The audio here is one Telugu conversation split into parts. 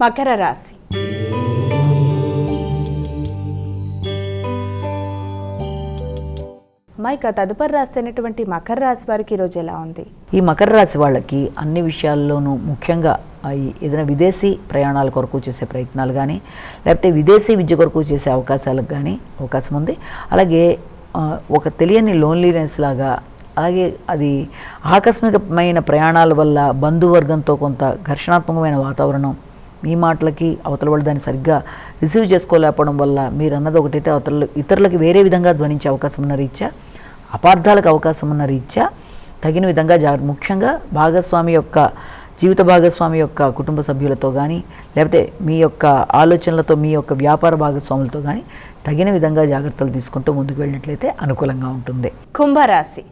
మకర రాశి. మైక తదుపరి రాశి అయినటువంటి మకర రాశి వారికి ఈరోజు ఎలా ఉంది? ఈ మకర రాశి వాళ్ళకి అన్ని విషయాల్లోనూ ముఖ్యంగా ఏదైనా విదేశీ ప్రయాణాల కొరకు చేసే ప్రయత్నాలు కానీ లేకపోతే విదేశీ విద్య కొరకు చేసే అవకాశాలకు కానీ అవకాశం ఉంది. అలాగే ఒక తెలియని లోన్లీనెస్ లాగా అలాగే అది ఆకస్మికమైన ప్రయాణాల వల్ల బంధువర్గంతో కొంత ఘర్షణాత్మకమైన వాతావరణం మీ మాటలకి అవతల వాళ్ళు దాన్ని సరిగ్గా రిసీవ్ చేసుకోలేకపోవడం వల్ల మీరు అన్నది ఒకటైతే అవతల ఇతరులకి వేరే విధంగా ధ్వనించే అవకాశం ఉన్న రీత్యా అపార్థాలకు అవకాశం ఉన్న రీత్యా తగిన విధంగా జాగ్రత్త ముఖ్యంగా భాగస్వామి యొక్క జీవిత భాగస్వామి యొక్క కుటుంబ సభ్యులతో కానీ లేకపోతే మీ యొక్క ఆలోచనలతో మీ యొక్క వ్యాపార భాగస్వాములతో కానీ తగిన విధంగా జాగ్రత్తలు తీసుకుంటూ ముందుకు వెళ్ళినట్లయితే అనుకూలంగా ఉంటుంది. కుంభరాశి.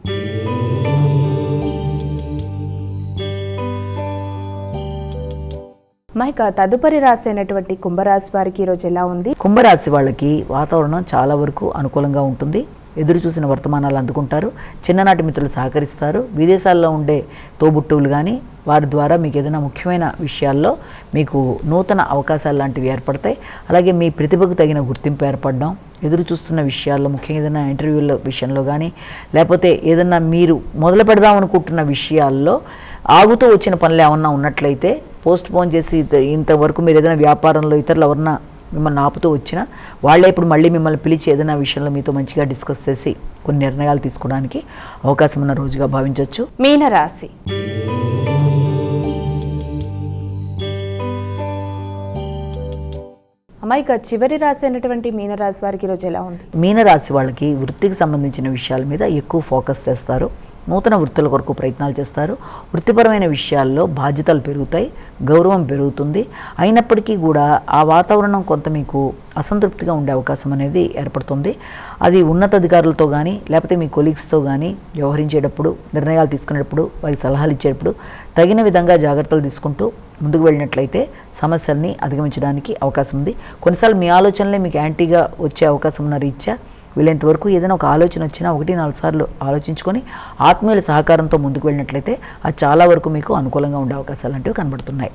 మైక తదుపరి రాశి అయినటువంటి కుంభరాశి వారికి ఈరోజు ఎలా ఉంది? కుంభరాశి వాళ్ళకి వాతావరణం చాలా వరకు అనుకూలంగా ఉంటుంది. ఎదురు చూసిన వర్తమానాలు అందుకుంటారు. చిన్ననాటి మిత్రులు సహకరిస్తారు. విదేశాల్లో ఉండే తోబుట్టువులు కానీ వారి ద్వారా మీకు ఏదైనా ముఖ్యమైన విషయాల్లో మీకు నూతన అవకాశాలు లాంటివి ఏర్పడతాయి. అలాగే మీ ప్రతిభకు తగిన గుర్తింపు ఏర్పడడం ఎదురు చూస్తున్న విషయాల్లో ముఖ్యంగా ఏదైనా ఇంటర్వ్యూల విషయంలో కానీ లేకపోతే ఏదైనా మీరు మొదలు పెడదాం అనుకుంటున్న విషయాల్లో ఆగుతూ వచ్చిన పనులు ఏమన్నా ఉన్నట్లయితే పోస్ట్ పోన్ చేసి ఇంత- ఇంతవరకు మీరు ఏదైనా వ్యాపారంలో ఇతరులు ఎవరన్నా మిమ్మల్ని ఆపుతూ వచ్చినా వాళ్ళే ఇప్పుడు మళ్ళీ మిమ్మల్ని పిలిచి ఏదైనా విషయంలో మీతో మంచిగా డిస్కస్ చేసి కొన్ని నిర్ణయాలు తీసుకోవడానికి అవకాశం ఉన్న రోజుగా భావించవచ్చు మీనరాశి. అమ్మాయిక చివరి రాశి అయినటువంటి మీనరాశి వారికి ఈరోజు ఎలా ఉంది? మీనరాశి వాళ్ళకి వృత్తికి సంబంధించిన విషయాల మీద ఎక్కువ ఫోకస్ చేస్తారు. నూతన వృత్తుల కొరకు ప్రయత్నాలు చేస్తారు. వృత్తిపరమైన విషయాల్లో బాధ్యతలు పెరుగుతాయి గౌరవం పెరుగుతుంది. అయినప్పటికీ కూడా ఆ వాతావరణం కొంత మీకు అసంతృప్తిగా ఉండే అవకాశం అనేది ఏర్పడుతుంది. అది ఉన్నతాధికారులతో కానీ లేకపోతే మీ కొలీగ్స్తో కానీ వ్యవహరించేటప్పుడు నిర్ణయాలు తీసుకునేటప్పుడు వారికి సలహాలు ఇచ్చేటప్పుడు తగిన విధంగా జాగ్రత్తలు తీసుకుంటూ ముందుకు వెళ్ళినట్లయితే సమస్యల్ని అధిగమించడానికి అవకాశం ఉంది. కొన్నిసార్లు మీ ఆలోచనలే మీకు యాంటీగా వచ్చే అవకాశం ఉన్న రీత్యా వీలైనంతవరకు ఏదైనా ఒక ఆలోచన వచ్చినా ఒకటి నాలుగు సార్లు ఆలోచించుకొని ఆత్మీయుల సహకారంతో ముందుకు వెళ్ళినట్లయితే అది చాలా వరకు మీకు అనుకూలంగా ఉండే అవకాశాలు లాంటివి కనబడుతున్నాయి.